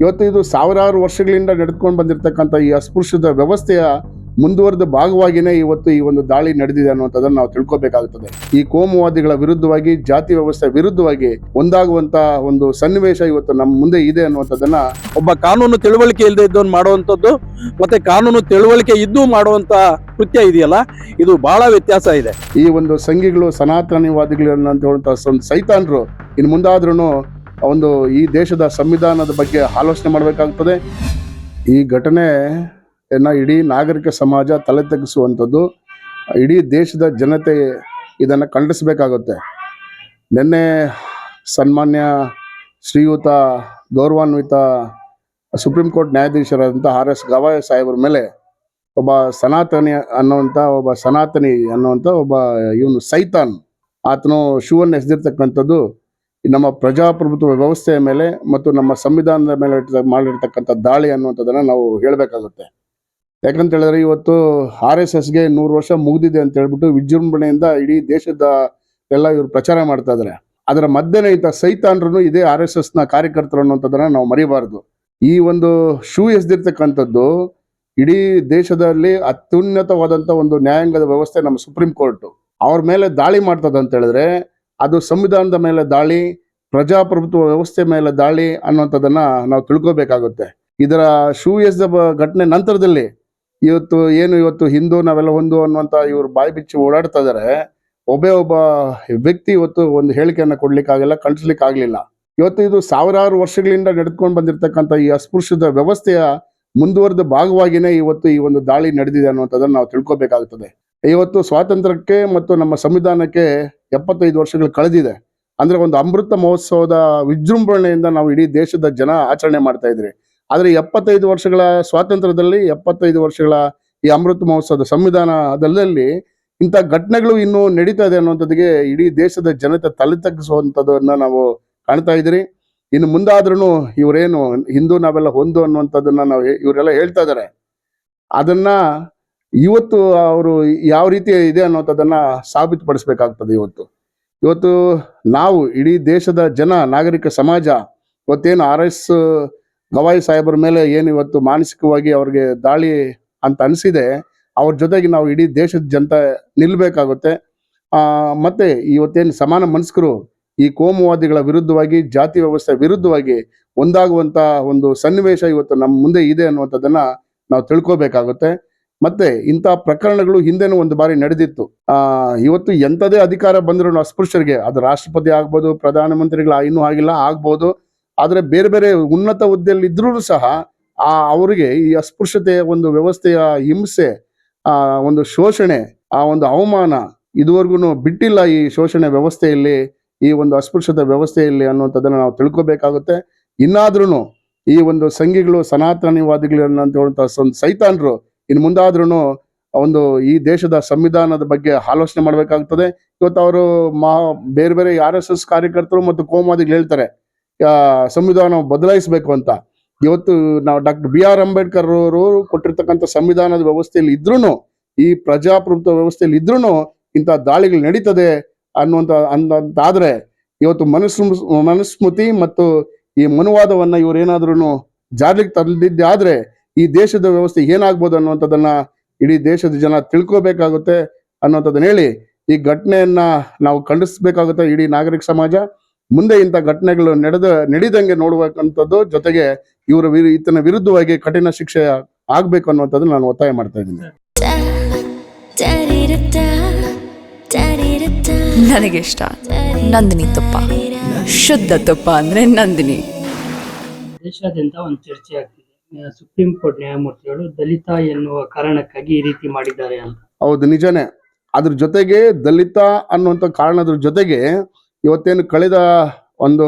ಇವತ್ತು ಇದು ಸಾವಿರಾರು ವರ್ಷಗಳಿಂದ ನಡೆದುಕೊಂಡು ಬಂದಿರತಕ್ಕಂಥ ಈ ಅಸ್ಪೃಶ್ಯದ ವ್ಯವಸ್ಥೆಯ ಮುಂದುವರೆದ ಭಾಗವಾಗಿಯೇ ಇವತ್ತು ಈ ಒಂದು ದಾಳಿ ನಡೆದಿದೆ ಅನ್ನುವಂಥದ್ದನ್ನು ನಾವು ತಿಳ್ಕೊಬೇಕಾಗುತ್ತದೆ. ಈ ಕೋಮುವಾದಿಗಳ ವಿರುದ್ಧವಾಗಿ ಜಾತಿ ವ್ಯವಸ್ಥೆ ವಿರುದ್ಧವಾಗಿ ಒಂದಾಗುವಂತ ಒಂದು ಸನ್ನಿವೇಶ ಇವತ್ತು ನಮ್ಮ ಮುಂದೆ ಇದೆ ಅನ್ನುವಂಥದ್ದನ್ನ ಒಬ್ಬ ಕಾನೂನು ತಿಳುವಳಿಕೆ ಇಲ್ಲದೆ ಇದ್ದವನು ಮಾಡುವಂಥದ್ದು ಮತ್ತೆ ಕಾನೂನು ತಿಳುವಳಿಕೆ ಇದ್ದು ಮಾಡುವಂತ ಕೃತ್ಯ ಇದೆಯಲ್ಲ ಇದು ಬಹಳ ವ್ಯತ್ಯಾಸ ಇದೆ. ಈ ಒಂದು ಸಂಘಿಗಳು ಸನಾತನವಾದಿಗಳು ಅನ್ನುವಂಥ ಸೈತಾನ್ರು ಇನ್ನು ಮುಂದಾದ್ರೂ ಒಂದು ಈ ದೇಶದ ಸಂವಿಧಾನದ ಬಗ್ಗೆ ಆಲೋಚನೆ ಮಾಡಬೇಕಾಗ್ತದೆ. ಈ ಘಟನೆ ಎನ್ನ ಇಡೀ ನಾಗರಿಕ ಸಮಾಜ ತಲೆ ತಗ್ಗಿಸುವಂಥದ್ದು, ಇಡೀ ದೇಶದ ಜನತೆ ಇದನ್ನು ಖಂಡಿಸಬೇಕಾಗುತ್ತೆ. ನಿನ್ನೆ ಸನ್ಮಾನ್ಯ ಶ್ರೀಯುತ, ಗೌರವಾನ್ವಿತ ಸುಪ್ರೀಂ ಕೋರ್ಟ್ ನ್ಯಾಯಾಧೀಶರಾದಂಥ ಆರ್ ಎಸ್ ಗವಾಯ್ ಸಾಹೇಬ್ರ ಮೇಲೆ ಒಬ್ಬ ಸನಾತನಿ ಅನ್ನುವಂಥ ಒಬ್ಬ ಸನಾತನಿ ಅನ್ನುವಂಥ ಒಬ್ಬ ಇವನು ಸೈತಾನ್. ಆತನು ಶೂವನ್ನು ಎಸೆದಿರ್ತಕ್ಕಂಥದ್ದು ನಮ್ಮ ಪ್ರಜಾಪ್ರಭುತ್ವ ವ್ಯವಸ್ಥೆಯ ಮೇಲೆ ಮತ್ತು ನಮ್ಮ ಸಂವಿಧಾನದ ಮೇಲೆ ಮಾಡಿರ್ತಕ್ಕಂಥ ದಾಳಿ ಅನ್ನುವಂಥದ್ದನ್ನು ನಾವು ಹೇಳಬೇಕಾಗುತ್ತೆ. ಯಾಕಂತ ಹೇಳಿದ್ರೆ ಇವತ್ತು ಆರ್ ಎಸ್ ಎಸ್ಗೆ ನೂರು ವರ್ಷ ಮುಗಿದಿದೆ ಅಂತ ಹೇಳ್ಬಿಟ್ಟು ವಿಜೃಂಭಣೆಯಿಂದ ಇಡೀ ದೇಶದ ಎಲ್ಲ ಇವರು ಪ್ರಚಾರ ಮಾಡ್ತಾ ಇದ್ದಾರೆ ಅದರ ಮಧ್ಯೆ ಈತ ಸೈತಾನ್ರು ಇದೇ ಆರ್ ಎಸ್ ಎಸ್ನ ಕಾರ್ಯಕರ್ತರು ಅನ್ನುವಂಥದ್ದನ್ನ ನಾವು ಮರಿಬಾರ್ದು. ಈ ಒಂದು ಶೂ ಎಸ್ದಿರ್ತಕ್ಕಂಥದ್ದು ಇಡೀ ದೇಶದಲ್ಲಿ ಅತ್ಯುನ್ನತವಾದಂಥ ಒಂದು ನ್ಯಾಯಾಂಗದ ವ್ಯವಸ್ಥೆ ನಮ್ಮ ಸುಪ್ರೀಂ ಕೋರ್ಟ್. ಅವ್ರ ಮೇಲೆ ದಾಳಿ ಮಾಡ್ತದೆ ಅಂತ ಹೇಳಿದ್ರೆ ಅದು ಸಂವಿಧಾನದ ಮೇಲೆ ದಾಳಿ ಪ್ರಜಾಪ್ರಭುತ್ವ ವ್ಯವಸ್ಥೆ ಮೇಲೆ ದಾಳಿ ಅನ್ನುವಂಥದ್ದನ್ನು ನಾವು ತಿಳ್ಕೋಬೇಕಾಗುತ್ತೆ. ಇದರ ಶೂ ಎಸ್ ಬ- ಘಟನೆ ನಂತರದಲ್ಲಿ ಇವತ್ತು ಏನು ಇವತ್ತು ಹಿಂದೂ ನಾವೆಲ್ಲ ಒಂದು ಅನ್ನುವಂಥ ಇವರು ಬಾಯಿ ಬಿಚ್ಚಿ ಓಡಾಡ್ತಾ ಇದ್ದಾರೆ ಒಬ್ಬೇ ಒಬ್ಬ ವ್ಯಕ್ತಿ ಇವತ್ತು ಒಂದು ಹೇಳಿಕೆಯನ್ನು ಕೊಡ್ಲಿಕ್ಕಾಗಲ್ಲ ಕಳಿಸ್ಲಿಕ್ಕೆ ಆಗಲಿಲ್ಲ ಇವತ್ತು ಇದು ಸಾವಿರಾರು ವರ್ಷಗಳಿಂದ ನಡೆದುಕೊಂಡು ಬಂದಿರತಕ್ಕಂಥ ಈ ಅಸ್ಪೃಶ್ಯದ ವ್ಯವಸ್ಥೆಯ ಮುಂದುವರೆದ ಭಾಗವಾಗಿಯೇ ಇವತ್ತು ಈ ಒಂದು ದಾಳಿ ನಡೆದಿದೆ ಅನ್ನುವಂಥದ್ದನ್ನು ನಾವು ತಿಳ್ಕೊಬೇಕಾಗುತ್ತದೆ ಇವತ್ತು ಸ್ವಾತಂತ್ರ್ಯಕ್ಕೆ ಮತ್ತು ನಮ್ಮ ಸಂವಿಧಾನಕ್ಕೆ ಎಪ್ಪತ್ತೈದು ವರ್ಷಗಳು ಕಳೆದಿದೆ. ಅಂದ್ರೆ ಒಂದು ಅಮೃತ ಮಹೋತ್ಸವದ ವಿಜೃಂಭಣೆಯಿಂದ ನಾವು ಇಡೀ ದೇಶದ ಜನ ಆಚರಣೆ ಮಾಡ್ತಾ ಇದ್ರಿ. ಆದ್ರೆ ಎಪ್ಪತ್ತೈದು ವರ್ಷಗಳ ಸ್ವಾತಂತ್ರ್ಯದಲ್ಲಿ ಎಪ್ಪತ್ತೈದು ವರ್ಷಗಳ ಈ ಅಮೃತ ಮಹೋತ್ಸವದ ಸಂವಿಧಾನದಲ್ಲಿ ಇಂಥ ಘಟನೆಗಳು ಇನ್ನೂ ನಡೀತಾ ಇದೆ ಅನ್ನುವಂಥದ್ದಿಗೆ ಇಡೀ ದೇಶದ ಜನತೆ ತಲೆ ತಗ್ಗಿಸುವಂಥದ್ದನ್ನ ನಾವು ಕಾಣ್ತಾ ಇದ್ರಿ. ಇನ್ನು ಮುಂದಾದ್ರೂ ಇವರೇನು ಹಿಂದೂ ನಾವೆಲ್ಲ ಹೊಂದು ಅನ್ನುವಂಥದ್ದನ್ನ ನಾವು ಇವರೆಲ್ಲ ಹೇಳ್ತಾ ಇದ್ದಾರೆ ಅದನ್ನ ಇವತ್ತು ಅವರು ಯಾವ ರೀತಿ ಇದೆ ಅನ್ನೋಂಥದ್ದನ್ನ ಸಾಬೀತುಪಡಿಸ್ಬೇಕಾಗ್ತದೆ ಇವತ್ತು. ಇವತ್ತು ನಾವು ಇಡೀ ದೇಶದ ಜನ, ನಾಗರಿಕ ಸಮಾಜ, ಇವತ್ತೇನು ಆರ್ ಎಸ್ ಗವಾಯಿ ಸಾಹೇಬರ ಮೇಲೆ ಏನು ಇವತ್ತು ಮಾನಸಿಕವಾಗಿ ಅವ್ರಿಗೆ ದಾಳಿ ಅಂತ ಅನಿಸಿದೆ, ಅವ್ರ ಜೊತೆಗೆ ನಾವು ಇಡೀ ದೇಶದ ಜನತೆ ನಿಲ್ಬೇಕಾಗುತ್ತೆ. ಆ, ಮತ್ತೆ ಇವತ್ತೇನು ಸಮಾನ ಮನಸ್ಕರು ಈ ಕೋಮುವಾದಿಗಳ ವಿರುದ್ಧವಾಗಿ, ಜಾತಿ ವ್ಯವಸ್ಥೆ ವಿರುದ್ಧವಾಗಿ ಒಂದಾಗುವಂತ ಒಂದು ಸನ್ನಿವೇಶ ಇವತ್ತು ನಮ್ಮ ಮುಂದೆ ಇದೆ ಅನ್ನುವಂಥದ್ದನ್ನ ನಾವು ತಿಳ್ಕೊಬೇಕಾಗುತ್ತೆ. ಮತ್ತೆ ಇಂಥ ಪ್ರಕರಣಗಳು ಹಿಂದೆನೂ ಒಂದು ಬಾರಿ ನಡೆದಿತ್ತು. ಆ, ಇವತ್ತು ಎಂಥದೇ ಅಧಿಕಾರ ಬಂದರೂ ಅಸ್ಪೃಶ್ಯರಿಗೆ, ಅದು ರಾಷ್ಟ್ರಪತಿ ಆಗ್ಬೋದು, ಪ್ರಧಾನಮಂತ್ರಿಗಳ ಇನ್ನೂ ಆಗಿಲ್ಲ, ಆಗ್ಬೋದು, ಆದರೆ ಬೇರೆ ಬೇರೆ ಉನ್ನತ ಹುದ್ದೆಯಲ್ಲಿ ಇದ್ರೂ ಸಹ ಆ, ಅವರಿಗೆ ಈ ಅಸ್ಪೃಶ್ಯತೆಯ ಒಂದು ವ್ಯವಸ್ಥೆಯ ಹಿಂಸೆ, ಆ, ಒಂದು ಶೋಷಣೆ, ಆ ಒಂದು ಅವಮಾನ ಇದುವರೆಗೂ ಬಿಟ್ಟಿಲ್ಲ ಈ ಶೋಷಣೆ ವ್ಯವಸ್ಥೆಯಲ್ಲಿ, ಈ ಒಂದು ಅಸ್ಪೃಶ್ಯತೆ ವ್ಯವಸ್ಥೆಯಲ್ಲಿ ಅನ್ನುವಂಥದ್ದನ್ನು ನಾವು ತಿಳ್ಕೊಬೇಕಾಗುತ್ತೆ. ಇನ್ನಾದ್ರೂ ಈ ಒಂದು ಸಂಘಿಗಳು, ಸನಾತನವಾದಿಗಳು ಅಂತ ಹೇಳುವಂಥ ಸೈತಾನ್ರು ಇನ್ನು ಮುಂದಾದ್ರೂ ಒಂದು ಈ ದೇಶದ ಸಂವಿಧಾನದ ಬಗ್ಗೆ ಆಲೋಚನೆ ಮಾಡಬೇಕಾಗ್ತದೆ. ಇವತ್ತು ಅವರು ಮಾ, ಬೇರೆ ಬೇರೆ ಆರ್ ಎಸ್ ಎಸ್ ಕಾರ್ಯಕರ್ತರು ಮತ್ತು ಕೋಮಾದಿಗಳು ಹೇಳ್ತಾರೆ ಸಂವಿಧಾನ ಬದಲಾಯಿಸಬೇಕು ಅಂತ. ಇವತ್ತು ನಾವು ಡಾಕ್ಟರ್ ಬಿ ಆರ್ ಅಂಬೇಡ್ಕರ್ ಅವರು ಕೊಟ್ಟಿರ್ತಕ್ಕಂಥ ಸಂವಿಧಾನದ ವ್ಯವಸ್ಥೆಯಲ್ಲಿ ಇದ್ರೂ ಈ ಪ್ರಜಾಪ್ರಭುತ್ವ ವ್ಯವಸ್ಥೆಯಲ್ಲಿ ಇದ್ರೂ ಇಂಥ ದಾಳಿಗಳು ನಡೀತದೆ ಅನ್ನುವಂಥ ಅಂದಾದ್ರೆ ಇವತ್ತು ಮನಸ್ಸು ಮನುಸ್ಮೃತಿ ಮತ್ತು ಈ ಮನುವಾದವನ್ನು ಇವರೇನಾದ್ರೂ ಜಾರಿಗೆ ತಂದಿದ್ದೆ ಆದ್ರೆ ಈ ದೇಶದ ವ್ಯವಸ್ಥೆ ಏನಾಗ್ಬೋದು ಅನ್ನುವಂಥದ್ದನ್ನ ಇಡೀ ದೇಶದ ಜನ ತಿಳ್ಕೋಬೇಕಾಗುತ್ತೆ ಅನ್ನುವಂಥದ್ದನ್ನ ಹೇಳಿ ಈ ಘಟನೆಯನ್ನ ನಾವು ಖಂಡಿಸಬೇಕಾಗುತ್ತೆ ಇಡೀ ನಾಗರಿಕ ಸಮಾಜ. ಮುಂದೆ ಇಂಥ ಘಟನೆಗಳು ನಡೆದ ನಡೀದಂಗೆ ನೋಡುವಂಥದ್ದು ಜೊತೆಗೆ ಇವರ ವಿರು ಈತನ ವಿರುದ್ಧವಾಗಿ ಕಠಿಣ ಶಿಕ್ಷೆ ಆಗ್ಬೇಕು ಅನ್ನುವಂಥದ್ದು ನಾನು ಒತ್ತಾಯ ಮಾಡ್ತಾ ಇದ್ದೀನಿ. ನನಗೆ ಇಷ್ಟ ನಂದಿನಿ ತುಪ್ಪ. ಶುದ್ಧ ತುಪ್ಪ ಅಂದ್ರೆ ನಂದಿನಿ. ದೇಶಾದ್ಯಂತ ಒಂದು ಚರ್ಚೆ ಆಗ್ತಿದೆ ಆ, ಸುಪ್ರೀಂ ಕೋರ್ಟ್ ನ್ಯಾಯಮೂರ್ತಿಗಳು ದಲಿತ ಎನ್ನುವ ಕಾರಣಕ್ಕಾಗಿ ಈ ರೀತಿ ಮಾಡಿದ್ದಾರೆ ಅಂತ. ಹೌದು, ನಿಜನೇ. ಅದ್ರ ಜೊತೆಗೆ ದಲಿತ ಅನ್ನುವಂತ ಕಾರಣದ ಜೊತೆಗೆ ಇವತ್ತೇನು ಕಳೆದ ಒಂದು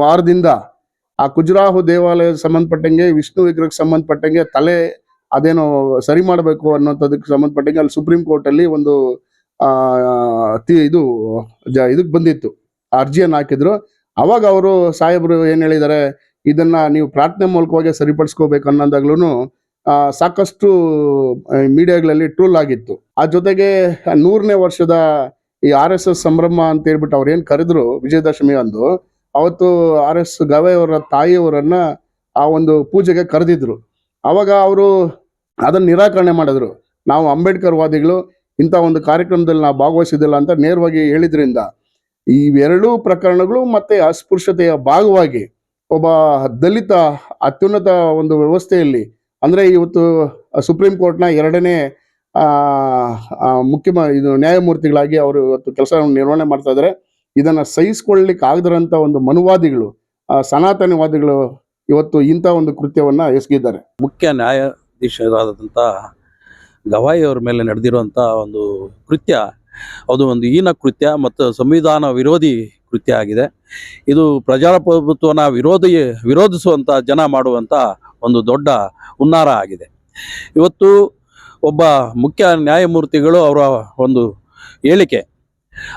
ವಾರದಿಂದ ಆ ಕುಜರಾಹು ದೇವಾಲಯಕ್ಕೆ ಸಂಬಂಧಪಟ್ಟಂಗೆ, ವಿಷ್ಣು ವಿಗ್ರಹಕ್ಕೆ ಸಂಬಂಧಪಟ್ಟಂಗೆ ತಲೆ ಅದೇನೋ ಸರಿ ಮಾಡಬೇಕು ಅನ್ನೋಂಥದಕ್ಕೆ ಸಂಬಂಧಪಟ್ಟಂಗೆ ಅಲ್ಲಿ ಸುಪ್ರೀಂ ಕೋರ್ಟ್ ಅಲ್ಲಿ ಒಂದು ಇದು ಇದಕ್ಕೆ ಬಂದಿತ್ತು. ಅರ್ಜಿಯನ್ನು ಹಾಕಿದ್ರು. ಅವಾಗ ಅವರು ಸಾಹೇಬರು ಏನ್ ಹೇಳಿದ್ದಾರೆ ಇದನ್ನ ನೀವು ಪ್ರಾರ್ಥನೆ ಮೂಲಕವಾಗಿ ಸರಿಪಡಿಸ್ಕೋಬೇಕು ಅನ್ನೋದಾಗ್ಲೂ ಸಾಕಷ್ಟು ಮೀಡಿಯಾಗಳಲ್ಲಿ ಟ್ರೋಲ್ ಆಗಿತ್ತು. ಆ ಜೊತೆಗೆ ನೂರನೇ ವರ್ಷದ ಈ ಆರ್ ಎಸ್ ಎಸ್ ಸಂಭ್ರಮ ಅಂತ ಹೇಳ್ಬಿಟ್ಟು ಅವ್ರು ಏನು ಕರೆದ್ರು, ವಿಜಯದಶಮಿ ಅಂದು, ಅವತ್ತು ಆರ್ ಎಸ್ ಗವೆಯವರ ತಾಯಿಯವರನ್ನ ಆ ಒಂದು ಪೂಜೆಗೆ ಕರೆದಿದ್ರು. ಅವಾಗ ಅವರು ಅದನ್ನ ನಿರಾಕರಣೆ ಮಾಡಿದ್ರು. ನಾವು ಅಂಬೇಡ್ಕರ್ ವಾದಿಗಳು, ಇಂಥ ಒಂದು ಕಾರ್ಯಕ್ರಮದಲ್ಲಿ ನಾವು ಭಾಗವಹಿಸಿದಿಲ್ಲ ಅಂತ ನೇರವಾಗಿ ಹೇಳಿದ್ರಿಂದ, ಇವೆರಡೂ ಪ್ರಕರಣಗಳು ಮತ್ತೆ ಅಸ್ಪೃಶ್ಯತೆಯ ಭಾಗವಾಗಿ ಒಬ್ಬ ದಲಿತ ಅತ್ಯುನ್ನತ ಒಂದು ವ್ಯವಸ್ಥೆಯಲ್ಲಿ ಅಂದರೆ ಇವತ್ತು ಸುಪ್ರೀಂ ಕೋರ್ಟ್ನ ಎರಡನೇ ಆ, ಆ, ಮುಖ್ಯ ಇದು ನ್ಯಾಯಮೂರ್ತಿಗಳಾಗಿ ಅವರು ಇವತ್ತು ಕೆಲಸ ನಿರ್ವಹಣೆ ಮಾಡ್ತಾ ಇದ್ದಾರೆ. ಇದನ್ನು ಸಹಿಸ್ಕೊಳ್ಳಿಕ್ಕೆ ಆಗದಿರೋಂಥ ಒಂದು ಮನುವಾದಿಗಳು ಸನಾತನವಾದಿಗಳು ಇವತ್ತು ಇಂಥ ಒಂದು ಕೃತ್ಯವನ್ನು ಎಸಗಿದ್ದಾರೆ. ಮುಖ್ಯ ನ್ಯಾಯಾಧೀಶರಾದಂಥ ಗವಾಯಿ ಅವರ ಮೇಲೆ ನಡೆದಿರುವಂಥ ಒಂದು ಕೃತ್ಯ ಅದು ಒಂದು ಹೀನ ಕೃತ್ಯ ಮತ್ತು ಸಂವಿಧಾನ ವಿರೋಧಿ ಕೃತ್ಯ ಆಗಿದೆ. ಇದು ಪ್ರಜಾಪ್ರಭುತ್ವನ ವಿರೋಧಿ ವಿರೋಧಿಸುವಂಥ ಜನ ಮಾಡುವಂಥ ಒಂದು ದೊಡ್ಡ ಹುನ್ನಾರ ಆಗಿದೆ. ಇವತ್ತು ಒಬ್ಬ ಮುಖ್ಯ ನ್ಯಾಯಮೂರ್ತಿಗಳು ಅವರ ಒಂದು ಹೇಳಿಕೆ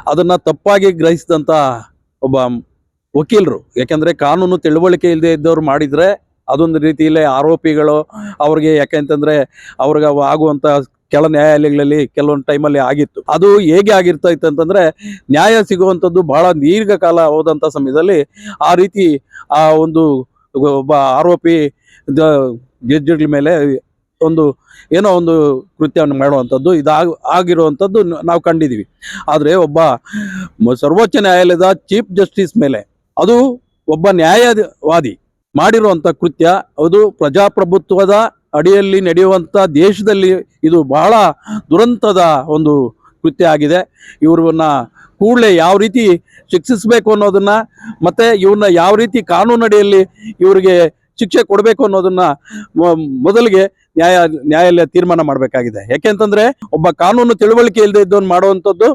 ಅದನ್ನು ತಪ್ಪಾಗಿ ಗ್ರಹಿಸಿದಂಥ ಒಬ್ಬ ವಕೀಲರು ಯಾಕೆಂದರೆ ಕಾನೂನು ತಿಳುವಳಿಕೆ ಇಲ್ಲದೆ ಇದ್ದವ್ರು ಮಾಡಿದರೆ ಅದೊಂದು ರೀತಿಯಲ್ಲಿ ಆರೋಪಿಗಳು ಅವ್ರಿಗೆ ಯಾಕೆಂತಂದರೆ ಅವ್ರಿಗೆ ಆಗುವಂಥ ಕೆಳ ನ್ಯಾಯಾಲಯಗಳಲ್ಲಿ ಕೆಲವೊಂದು ಟೈಮಲ್ಲಿ ಆಗಿತ್ತು. ಅದು ಹೇಗೆ ಆಗಿರ್ತಾ ಇತ್ತು ಅಂತಂದ್ರೆ, ನ್ಯಾಯ ಸಿಗುವಂಥದ್ದು ಬಹಳ ದೀರ್ಘಕಾಲ ಹೋದಂಥ ಸಮಯದಲ್ಲಿ ಆ ರೀತಿ ಆ ಒಂದು ಒಬ್ಬ ಆರೋಪಿ ಜಡ್ಜ್ಗಳ ಮೇಲೆ ಒಂದು ಏನೋ ಒಂದು ಕೃತ್ಯವನ್ನು ಮಾಡುವಂಥದ್ದು ಇದಾಗ ಆಗಿರುವಂಥದ್ದು ನಾವು ಕಂಡಿದ್ದೀವಿ. ಆದರೆ ಒಬ್ಬ ಸರ್ವೋಚ್ಚ ನ್ಯಾಯಾಲಯದ ಚೀಫ್ ಜಸ್ಟಿಸ್ ಮೇಲೆ ಅದು ಒಬ್ಬ ನ್ಯಾಯವಾದಿ ಮಾಡಿರುವಂಥ ಕೃತ್ಯ, ಅದು ಪ್ರಜಾಪ್ರಭುತ್ವದ ಅಡಿಯಲ್ಲಿ ನಡೆಯುವಂಥ ದೇಶದಲ್ಲಿ ಇದು ಬಹಳ ದುರಂತದ ಒಂದು ಕೃತ್ಯ ಆಗಿದೆ. ಇವ್ರನ್ನ ಕೂಡಲೇ ಯಾವ ರೀತಿ ಶಿಕ್ಷಿಸಬೇಕು ಅನ್ನೋದನ್ನು ಮತ್ತು ಇವ್ರನ್ನ ಯಾವ ರೀತಿ ಕಾನೂನು ಅಡಿಯಲ್ಲಿ ಇವರಿಗೆ ಶಿಕ್ಷೆ ಕೊಡಬೇಕು ಅನ್ನೋದನ್ನು ಮೊದಲಿಗೆ ನ್ಯಾಯ, ನ್ಯಾಯಾಲಯ ತೀರ್ಮಾನ ಮಾಡಬೇಕಾಗಿದೆ. ಯಾಕೆಂತಂದರೆ ಒಬ್ಬ ಕಾನೂನು ತಿಳುವಳಿಕೆ ಇಲ್ಲದೆ ಇದ್ದವನು ಮಾಡುವಂಥದ್ದು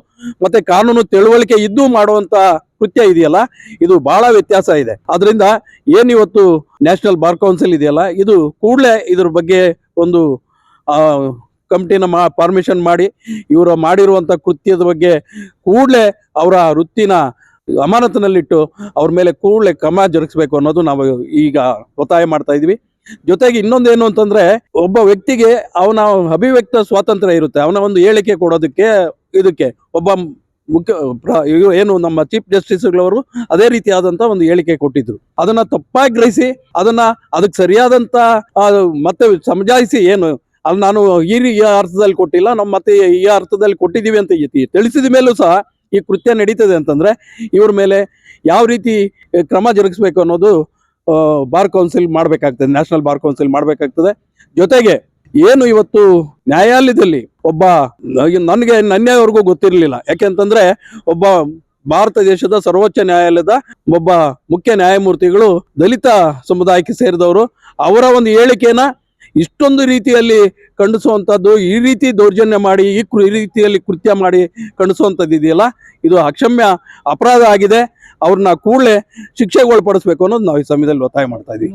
ಮತ್ತು ಕಾನೂನು ತಿಳುವಳಿಕೆ ಇದ್ದು ಮಾಡುವಂತ ಕೃತ್ಯ ಇದೆಯಲ್ಲ, ಇದು ಬಹಳ ವ್ಯತ್ಯಾಸ ಇದೆ. ಅದರಿಂದ ಏನು ಇವತ್ತು ನ್ಯಾಷನಲ್ ಬಾರ್ ಕೌನ್ಸಿಲ್ ಇದೆಯಲ್ಲ, ಇದು ಕೂಡಲೇ ಇದ್ರ ಬಗ್ಗೆ ಒಂದು ಕಮಿಟಿನ ಮಾ ಪರ್ಮಿಷನ್ ಮಾಡಿ, ಇವರು ಮಾಡಿರುವಂಥ ಕೃತ್ಯದ ಬಗ್ಗೆ ಕೂಡಲೇ ಅವರ ವೃತ್ತಿನ ಅಮಾನತಿನಲ್ಲಿಟ್ಟು ಅವ್ರ ಮೇಲೆ ಕೂಡಲೇ ಕ್ರಮ ಜರುಗಿಸ್ಬೇಕು ಅನ್ನೋದು ನಾವು ಈಗ ಒತ್ತಾಯ ಮಾಡ್ತಾ ಇದ್ವಿ. ಜೊತೆಗೆ ಇನ್ನೊಂದೇನು ಅಂತಂದ್ರೆ, ಒಬ್ಬ ವ್ಯಕ್ತಿಗೆ ಅವನ ಅಭಿವ್ಯಕ್ತ ಸ್ವಾತಂತ್ರ್ಯ ಇರುತ್ತೆ. ಅವನ ಒಂದು ಹೇಳಿಕೆ ಕೊಡೋದಕ್ಕೆ, ಇದಕ್ಕೆ, ಒಬ್ಬ ಮುಖ್ಯ ಏನು ನಮ್ಮ ಚೀಫ್ ಜಸ್ಟಿಸ್ಗಳವರು ಅದೇ ರೀತಿಯಾದಂತ ಒಂದು ಹೇಳಿಕೆ ಕೊಟ್ಟಿದ್ರು. ಅದನ್ನ ತಪ್ಪಾಗಿ ಗ್ರಹಿಸಿ ಅದನ್ನ ಅದಕ್ಕೆ ಸರಿಯಾದಂತ ಮತ್ತೆ ಸಮಜಾಯಿಸಿ ಏನು ಅಲ್ಲಿ ನಾನು ಈ ಅರ್ಥದಲ್ಲಿ ಕೊಟ್ಟಿಲ್ಲ ನಮ್ಮ ಮತ್ತೆ ಈ ಅರ್ಥದಲ್ಲಿ ಕೊಟ್ಟಿದ್ದೀವಿ ಅಂತ ತಿಳಿಸಿದ ಮೇಲೂ ಸಹ ಈ ಕೃತ್ಯ ನಡೀತದೆ ಅಂತಂದ್ರೆ, ಇವ್ರ ಮೇಲೆ ಯಾವ ರೀತಿ ಕ್ರಮ ಜರುಗಿಸ್ಬೇಕು ಅನ್ನೋದು ಬಾರ್ ಕೌನ್ಸಿಲ್ ಮಾಡಬೇಕಾಗ್ತದೆ, ನ್ಯಾಷನಲ್ ಬಾರ್ ಕೌನ್ಸಿಲ್ ಮಾಡಬೇಕಾಗ್ತದೆ. ಜೊತೆಗೆ ಏನು ಇವತ್ತು ನ್ಯಾಯಾಲಯದಲ್ಲಿ ಒಬ್ಬ ನನಗೆ ನನ್ನೆವರೆಗೂ ಗೊತ್ತಿರಲಿಲ್ಲ. ಯಾಕೆಂತಂದ್ರೆ ಒಬ್ಬ ಭಾರತ ದೇಶದ ಸರ್ವೋಚ್ಚ ನ್ಯಾಯಾಲಯದ ಒಬ್ಬ ಮುಖ್ಯ ನ್ಯಾಯಮೂರ್ತಿಗಳು ದಲಿತ ಸಮುದಾಯಕ್ಕೆ ಸೇರಿದವರು. ಅವರ ಒಂದು ಹೇಳಿಕೆನ ಇಷ್ಟೊಂದು ರೀತಿಯಲ್ಲಿ ಖಂಡಿಸುವಂಥದ್ದು ಈ ರೀತಿ ದೌರ್ಜನ್ಯ ಮಾಡಿ, ಈ ರೀತಿಯಲ್ಲಿ ಕೃತ್ಯ ಮಾಡಿ ಖಂಡಿಸುವಂಥದ್ದು ಇದೆಯಲ್ಲ? ಇದು ಅಕ್ಷಮ್ಯ ಅಪರಾಧ ಆಗಿದೆ. ಅವ್ರನ್ನ ಕೂಡಲೇ ಶಿಕ್ಷೆಗೆ ಒಳಪಡಿಸ್ಬೇಕು ಅನ್ನೋದು ನಾವು ಈ ಸಮಯದಲ್ಲಿ ಒತ್ತಾಯ ಮಾಡ್ತಾ ಇದ್ದೀವಿ